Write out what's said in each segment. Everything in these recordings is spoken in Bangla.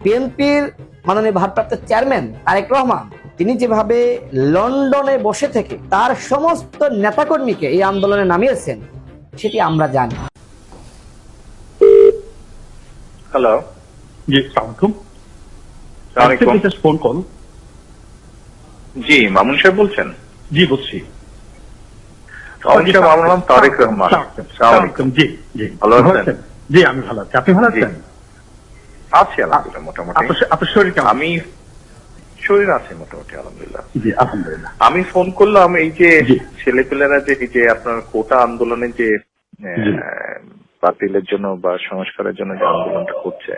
বিএনপির মাননীয় ভারপ্রাপ্ত চেয়ারম্যান তারেক রহমান তিনি যেভাবে লন্ডনে বসে থেকে তার সমস্ত নেতাকর্মীকে এই আন্দোলনে নামিয়েছেন সেটি আমরা জানি। হ্যালো জি ফোন কল জি মামুন সাহেব বলছেন? জি বলছি। মামুন আমার নাম তারেক রহমান। জি জি। ভালো আছেন? জি আমি ভালো আছি। আপনি ভালো আছেন? আছি আলহামদুলিল্লাহ মোটামুটি। আপনার শরীর আমি শরীর আছে মোটামুটি আলহামদুলিল্লাহ। জি আলহামদুলিল্লাহ। আমি ফোন করলাম এই যে জি। ছেলেপেলেরা যে এই যে আপনার কোটা আন্দোলনে যে বাতিলের জন্য বা সংস্কারের জন্য যে আন্দোলনটা করছে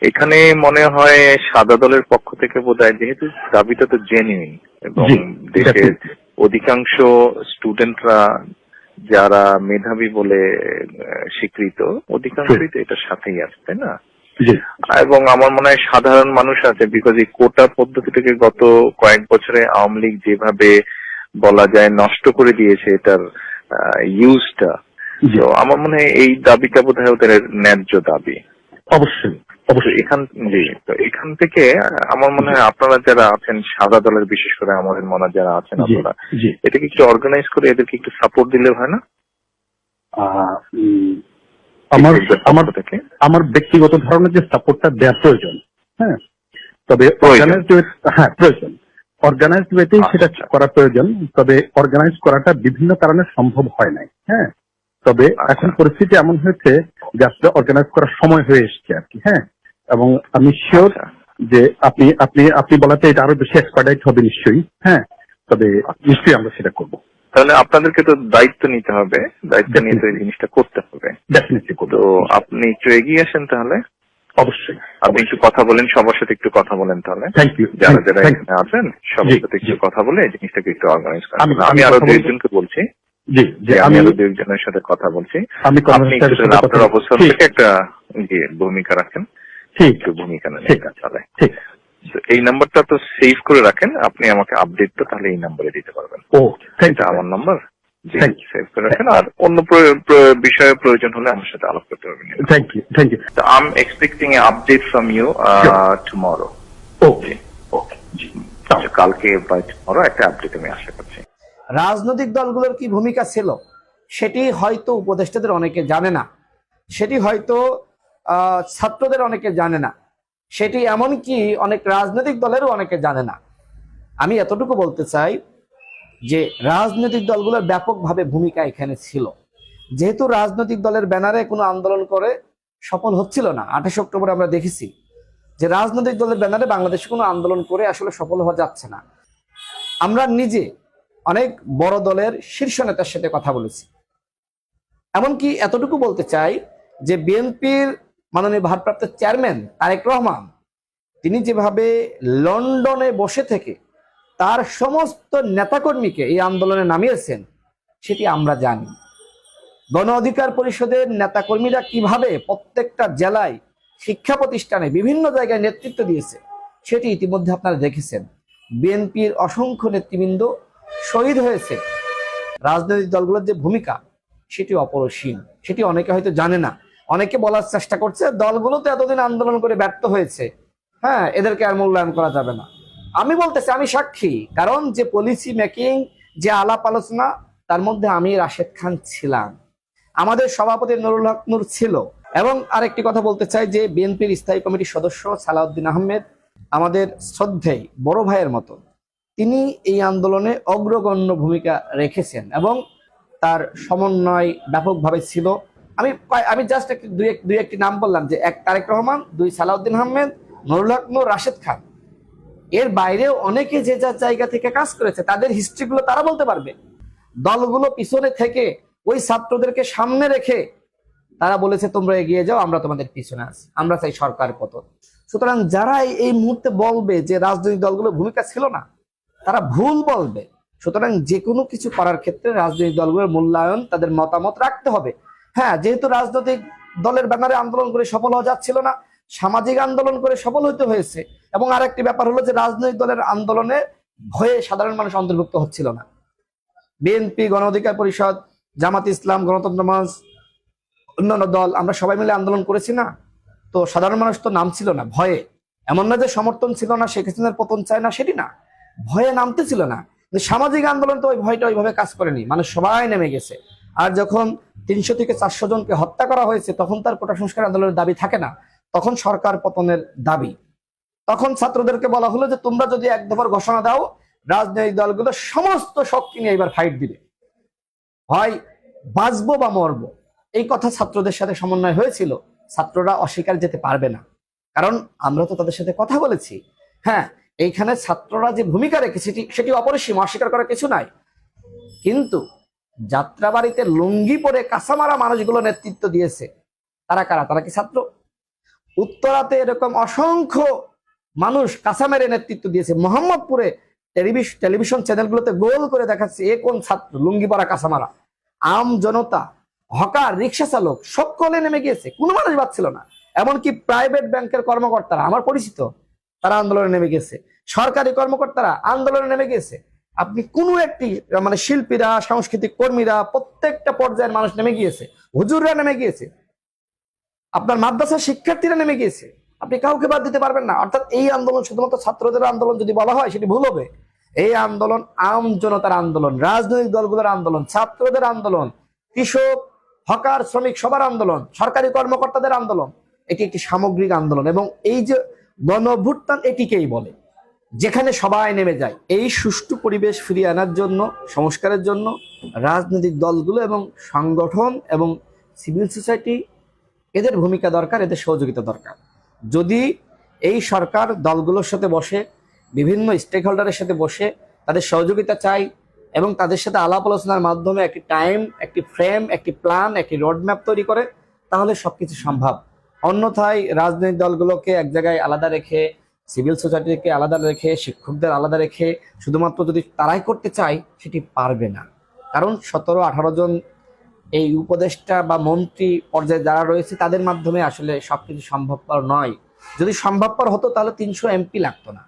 এখানে মনে হয় সাদা দলের পক্ষ থেকে বোধ হয় যেহেতু দাবিটা তো জেনুইন এবং দেশের. অধিকাংশ স্টুডেন্টরা যারা মেধাবী বলে স্বীকৃত অধিকাংশই তো এটার সাথেই আছে তাই না? এবং আমার মনে হয় সাধারণ মানুষ আছে বিকজ এই কোটা পদ্ধতিটাকে গত কয়েক বছরে আওয়ামী লীগ যেভাবে বলা যায় নষ্ট করে দিয়েছে এটার ইউজটা আমার মনে হয় এই দাবিটা বোধ হয় ওদের ন্যায্য দাবি। অবশ্যই অবশ্যই। এখান জি তো এখান থেকে আমার মনে হয় আপনারা যারা আছেন সাদা দলের বিশেষ করে আমাদের মনে যারা আছেন আপনারা এটাকে একটু অর্গানাইজ করে এদেরকে একটু সাপোর্ট দিলে হয় না? আমার আমার থেকে আমার ব্যক্তিগত ধরনের যে সাপোর্টটা দেওয়া প্রয়োজন হ্যাঁ তবে প্রয়োজন। অর্গানাইজড হ্যাঁ প্রয়োজন অর্গানাইজড ওয়েতেই সেটা আচ্ছা। করা প্রয়োজন তবে অর্গানাইজ করাটা বিভিন্ন কারণে সম্ভব হয় নাই হ্যাঁ তবে আচ্ছা। এখন পরিস্থিতি এমন হয়েছে যে আসলে অর্গানাইজ করার সময় হয়ে এসছে আর কি হ্যাঁ এবং আমি শিওর আচ্ছা। যে আপনি আপনি আপনি বলাতে এটা আরও বেশি এক্সপার্টাইট হবে নিশ্চয়ই হ্যাঁ তবে নিশ্চয়ই আমরা সেটা করব তাহলে আপনাদেরকে তো দায়িত্ব নিতে হবে দায়িত্ব নিয়ে তো এই জিনিসটা করতে হবে। তো আপনি একটু এগিয়ে আসেন তাহলে। অবশ্যই। আপনি একটু কথা বলেন সবার সাথে একটু কথা বলেন তাহলে। থ্যাংক ইউ যারা যারা এখানে আছেন সবার সাথে একটু কথা বলে এই জিনিসটাকে একটু অর্গানাইজ করেন। আমি- আরও কথা দু একজনকে বলছি। জি আমি আরও দু একজনের সাথে কথা বলছি। আমি আপনার। অবস্থান থেকে একটা জি ভূমিকা রাখেন। ঠিক। ভূমিকা নেন ঠিক। আছে। ঠিক। এই নাম্বারটা তো সেভ করে রাখেন আপনি আমাকে আপডেটটা তাহলে এই নাম্বারে দিতে পারবেন। ও এটা আমার নাম্বার. সেভ করে রাখেন। আর অন্য বিষয়ে প্রয়োজন হলে আমার সাথে আলাপ করতে পারবেন। Thank you thank you I'm expecting an update from you uh, Sure. Okay okay জি। আচ্ছা, কালকে বা tomorrow একটা আপডেট আমি আশা করছি। রাজনৈতিক দলগুলোর কি ভূমিকা ছিল? সেটি হয়তো উপদেষ্টাদের অনেকে জানে না। সেটি হয়তো আহ, ছাত্রদের অনেকে জানে না। সেটি এমনকি অনেক রাজনৈতিক দলেরও অনেকে জানে না। আমি এতটুকু বলতে চাই যে রাজনৈতিক দলগুলোর ব্যাপকভাবে ভূমিকা এখানে ছিল। যেহেতু রাজনৈতিক দলের ব্যানারে কোনো আন্দোলন করে সফল হচ্ছিল না, আঠাশে অক্টোবর আমরা দেখেছি যে রাজনৈতিক দলের ব্যানারে বাংলাদেশে কোনো আন্দোলন করে আসলে সফল হওয়া যাচ্ছে না। আমরা নিজে অনেক বড় দলের শীর্ষ নেতার সাথে কথা বলেছি। এমনকি এতটুকু বলতে চাই যে বিএনপির মাননীয় ভারপ্রাপ্ত চেয়ারম্যান তারেক রহমান, তিনি যেভাবে লন্ডনে বসে থেকে তার সমস্ত নেতাকর্মীকে এই আন্দোলনে নামিয়েছেন, সেটি আমরা জানি। গণ অধিকার পরিষদের নেতাকর্মীরা কীভাবে প্রত্যেকটা জেলায় শিক্ষা প্রতিষ্ঠানে বিভিন্ন জায়গায় নেতৃত্ব দিয়েছে, সেটি ইতিমধ্যে আপনারা দেখেছেন। বিএনপির অসংখ্য নেতৃবৃন্দ শহীদ হয়েছে রাজনৈতিক দলগুলোর যে ভূমিকা, সেটি অপরসীম। সেটি অনেকে হয়তো জানে না। অনেকে বলার চেষ্টা করছে, দলগুলো তো এতদিন আন্দোলন করে ব্যর্থ হয়েছে। হ্যাঁ এদেরকে আর মূল্যায়ন করা যাবে না। আমি বলতেছি, আমি সাক্ষী, কারণ যে পলিসি মেকিং যে আলাপ আলোচনা, তার মধ্যে আমি রাশেদ খান ছিলাম। আমাদের সভাপতি নুরুল হক নূর ছিল। এবং আরেকটি কথা বলতে চাই যে, বিএনপির স্থায়ী কমিটির সদস্য সালাউদ্দিন আহমেদ আমাদের শ্রদ্ধেয়, বড় ভাইয়ের মতো। তিনি এই আন্দোলনে অগ্রগণ্য ভূমিকা রেখেছেন এবং তার সমন্বয় ব্যাপকভাবে ছিল। আমি আমি জাস্ট একটি, দুই দুই একটি নাম বললাম যে এক তারেক রহমান, দুই সালাউদ্দিন আহমেদ, নুরুল হক, নূর রাশেদ খান। এর বাইরেও অনেকে যে যার জায়গা থেকে কাজ করেছে, তাদের হিস্ট্রিগুলো তারা বলতে পারবে। দলগুলো পিছনে থেকে ওই ছাত্রদেরকে সামনে রেখে তারা বলেছে, তোমরা এগিয়ে যাও, আমরা তোমাদের পিছনে আছি। আমরা চাই সরকার পতন। সুতরাং যারা এই- মুহূর্তে বলবে যে রাজনৈতিক দলগুলোর ভূমিকা ছিল না, তারা ভুল বলবে। সুতরাং যে কোনো কিছু করার ক্ষেত্রে রাজনৈতিক দলগুলোর মূল্যায়ন তাদের মতামত রাখতে হবে। হ্যাঁ যেহেতু রাজনৈতিক দলের ব্যানারে আন্দোলন করে সফল হওয়া যাচ্ছিল না, সামাজিক আন্দোলন করে সফল হইতে হয়েছে। এবং আরেকটি ব্যাপার হলো যে, রাজনৈতিক দলের আন্দোলনে ভয়ে সাধারণ মানুষ অন্তর্ভুক্ত হচ্ছিল না। বিএনপি, গণ অধিকার পরিষদ, জামাত ইসলাম, গণতন্ত্র মঞ্চ, অন্যান্য দল, আমরা সবাই মিলে আন্দোলন করেছি না। তো সাধারণ মানুষ তো নাম ছিল না, ভয়ে। এমন না যে সমর্থন ছিল না, শেখ হাসিনার পতন চায় না, সেটি না। ভয়ে নামতে ছিল না সামাজিক আন্দোলন তো ওই ভয়টা ওইভাবে কাজ করেনি, মানুষ সবাই নেমে গেছে। আর যখন তিনশো থেকে চারশো জনকে হত্যা করা হয়েছে, তখন তার কোটা সংস্কার আন্দোলনের দাবি থাকে না। তখন সরকার পতনের দাবি। তখন ছাত্রদেরকে বলা হলো যে, তোমরা যদি এক দফার ঘোষণা দাও, রাজনৈতিক দলগুলো সমস্ত শক্তি নিয়ে এবার ফাইট দিবে। হয় বাঁচবো বা মরবো। এই কথা ছাত্রদের সাথে সমন্বয় হয়েছিল। ছাত্ররা অস্বীকার যেতে পারবে না। কারণ আমরা তো তাদের সাথে কথা বলেছি। হ্যাঁ এইখানে ছাত্ররা যে ভূমিকা রেখেছে সেটি অপরিসীম, অস্বীকার করার কিছু নাই। কিন্তু যাত্রাবাড়িতে লুঙ্গি পরে কাঁচামারা মানুষগুলো নেতৃত্ব দিয়েছে। তারা কারা? তারা কি ছাত্র? উত্তরাতে এরকম অসংখ্য মানুষ কাঁচা মেরে নেতৃত্ব দিয়েছে। মোহাম্মদপুরে টেলিভিশন চ্যানেলগুলোতে গোল করে দেখাচ্ছে এ কোন ছাত্র? লুঙ্গি পরা কাঁচামারা আম জনতা হকার রিক্সা চালক, সকলে নেমে গিয়েছে। কোনো মানুষ বাঁচছিল না। এমনকি প্রাইভেট ব্যাংকের কর্মকর্তারা, আমার পরিচিত, তারা আন্দোলনে নেমে গেছে সরকারি কর্মকর্তারা আন্দোলনে নেমে গেছে আপনি কোনো একটি মানে শিল্পীরা, সাংস্কৃতিক কর্মীরা প্রত্যেকটা পর্যায়ের মানুষ নেমে গিয়েছে। হুজুররা নেমে গিয়েছে। আপনার মাদ্রাসার শিক্ষার্থীরা নেমে গিয়েছে। আপনি কাউকে বাদ দিতে পারবেন না। অর্থাৎ এই আন্দোলন শুধুমাত্র ছাত্রদের আন্দোলন যদি বলা হয়, সেটি ভুল হবে। এই আন্দোলন আম জনতার আন্দোলন, রাজনৈতিক দলগুলোর আন্দোলন, ছাত্রদের আন্দোলন, কৃষক, হকার, শ্রমিক সবার আন্দোলন, সরকারি কর্মকর্তাদের আন্দোলন, এটি একটি সামগ্রিক আন্দোলন। এবং এই যে গণভুত্থান, এটিকেই বলে। যেখানে সবাই নেমে যায়। এই সুষ্ঠু পরিবেশ ফিরিয়ে আনার জন্য, সংস্কারের জন্য রাজনৈতিক দলগুলো এবং সংগঠন এবং সিভিল সোসাইটি এদের ভূমিকা দরকার, এদের সহযোগিতা দরকার। যদি এই সরকার দলগুলোর সাথে বসে, বিভিন্ন স্টেক হোল্ডারের সাথে বসে তাদের সহযোগিতা চাই এবং তাদের সাথে আলাপ আলোচনার মাধ্যমে একটি টাইম একটি ফ্রেম একটি প্ল্যান একটি রোডম্যাপ তৈরি করে, তাহলে সবকিছু সম্ভব। অন্যথায় রাজনৈতিক দলগুলোকে এক জায়গায় আলাদা রেখে সিভিল সোসাইটিকে আলাদা রেখে, শিক্ষকদের আলাদা রেখে শুধুমাত্র যদি তারাই করতে চায়, সেটি পারবে না। কারণ সতেরো, আঠারো জন এই উপদেষ্টা বা মন্ত্রী পর্যায়ে যারা রয়েছে, তাদের মাধ্যমে আসলে সবকিছু সম্ভবপর নয়। যদি সম্ভবপর হতো, তাহলে তিনশো এমপি লাগতো না।